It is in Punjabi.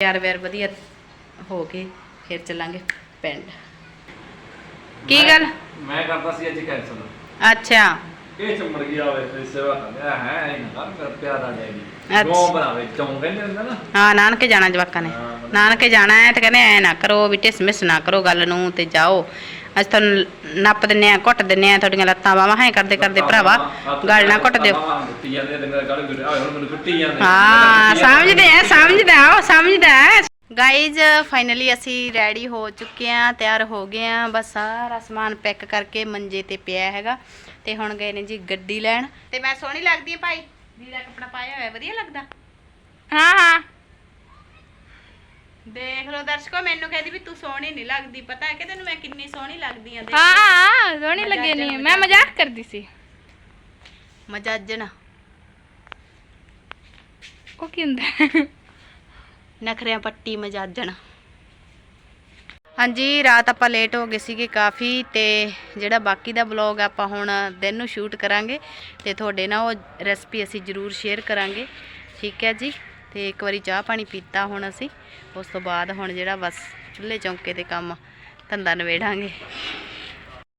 ਤਿਆਰ ਵੈਰ ਵਧੀਆ ਹੋ ਕੇ ਫਿਰ ਚੱਲਾਂਗੇ ਪਿੰਡ। ਕੀ ਗੱਲ? ਮੈਂ ਕਰਦਾ ਸੀ ਅੱਜ ਕੈਂਸਲ ਅੱਛਾ। ਇਹ ਚੰਮੜ ਗਿਆ ਵੇ ਤੇ ਸੇਵਾ ਕਰਦਾ ਹੈ ਇਹ ਨਾ ਕਰ ਪਿਆਰਾ ਡੈਡੀ ਅੱਛਾ। ਗੋਂ ਬਣਾਵੇ ਚੌਂ ਕਹਿੰਦੇ ਹੁੰਦੇ ਨਾ? ਹਾਂ ਨਾਨਕੇ ਜਾਣਾ ਜਵਾਕਾਂ ਨੇ। ਹਾਂ। ਨਾਨਕੇ ਜਾਣਾ ਹੈ ਤੇ ਕਹਿੰਦੇ ਐ ਨਾ ਕਰੋ ਵੀ ਟਿਸ ਮਿਸ ਨਾ ਕਰੋ ਗੱਲ ਨੂੰ ਤੇ ਜਾਓ। ਅੱਜ ਤੁਹਾਨੂੰ ਨੱਪ ਦਿੰਨੇ ਆ ਘੁੱਟ ਦਿੰਨੇ ਆ ਤੁਹਾਡੀਆਂ ਲੱਤਾਂ ਬਾਹਾਂ ਹੈ ਕਰਦੇ ਕਰਦੇ ਭਰਾਵਾ ਗੱਲ ਨਾ ਘੁੱਟ ਦਿਓ। ਗੁੱਟ ਆ ਹਾਂ ਸਮਝਦੇ ਆ ਸਮਝਦਾ ਉਹ ਸਮਝਦਾ ਗਾਈਜ਼ ਫਾਈਨਲੀ ਅਸੀਂ ਰੈਡੀ ਹੋ ਚੁੱਕੇ ਆ ਤਿਆਰ ਹੋ ਗਏ ਆ। ਬਸ ਸਾਰਾ ਸਮਾਨ ਪੈਕ ਕਰਕੇ ਮੰਜੇ ਤੇ ਪਿਆ ਹੈਗਾ। ਤੇ ਹੁਣ ਗਏ ਨੇ ਜੀ ਗੱਡੀ ਲੈਣ। ਤੇ ਮੈਂ ਸੋਹਣੀ ਲੱਗਦੀ ਆ ਭਾਈ। ਲੀੜਾ ਕੱਪੜਾ ਪਾਇਆ ਹੋਇਆ ਵਧੀਆ ਲੱਗਦਾ? ਹਾਂ ਹਾਂ ਦੇਖ ਲਓ ਦਰਸ਼ਕੋ ਮੈਨੂੰ ਕਹਿੰਦੀ ਵੀ ਤੂੰ ਸੋਹਣੀ ਨਹੀਂ ਲੱਗਦੀ। ਪਤਾ ਹੈ ਕਿ ਤੈਨੂੰ ਮੈਂ ਕਿੰਨੀ ਸੋਹਣੀ ਲੱਗਦੀ ਆ ਹਾਂ ਹਾਂ ਸੋਹਣੀ ਲੱਗੇ ਨਹੀਂ ਮੈਂ ਮਜ਼ਾਕ ਕਰਦੀ ਸੀ। ਮਜਾਜਣ। ਉਹ ਕੀ ਹੁੰਦਾ? ਨਖਰਿਆਂ ਪੱਟੀ ਮਜਾਜਣ। ਹਾਂਜੀ ਰਾਤ ਆਪਾਂ ਲੇਟ ਹੋ ਗਏ ਸੀਗੇ ਕਾਫੀ ਤੇ ਜਿਹੜਾ ਬਾਕੀ ਦਾ ਵਲੌਗ ਆਪਾਂ ਹੁਣ ਦਿਨ ਨੂੰ ਸ਼ੂਟ ਕਰਾਂਗੇ ਤੇ ਤੁਹਾਡੇ ਨਾਲ ਉਹ ਰੈਸਪੀ ਅਸੀਂ ਜ਼ਰੂਰ ਸ਼ੇਅਰ ਕਰਾਂਗੇ। ਠੀਕ ਹੈ ਜੀ? ਤੇ ਇੱਕ ਵਾਰੀ ਚਾਹ ਪਾਣੀ ਪੀਤਾ ਹੁਣ ਅਸੀਂ। ਉਸ ਤੋਂ ਬਾਅਦ ਹੁਣ ਜਿਹੜਾ ਬਸ ਚੁੱਲ੍ਹੇ ਚੌਂਕੇ ਤੇ ਕੰਮ ਧੰਦਾ ਨਵੇੜਾਂਗੇ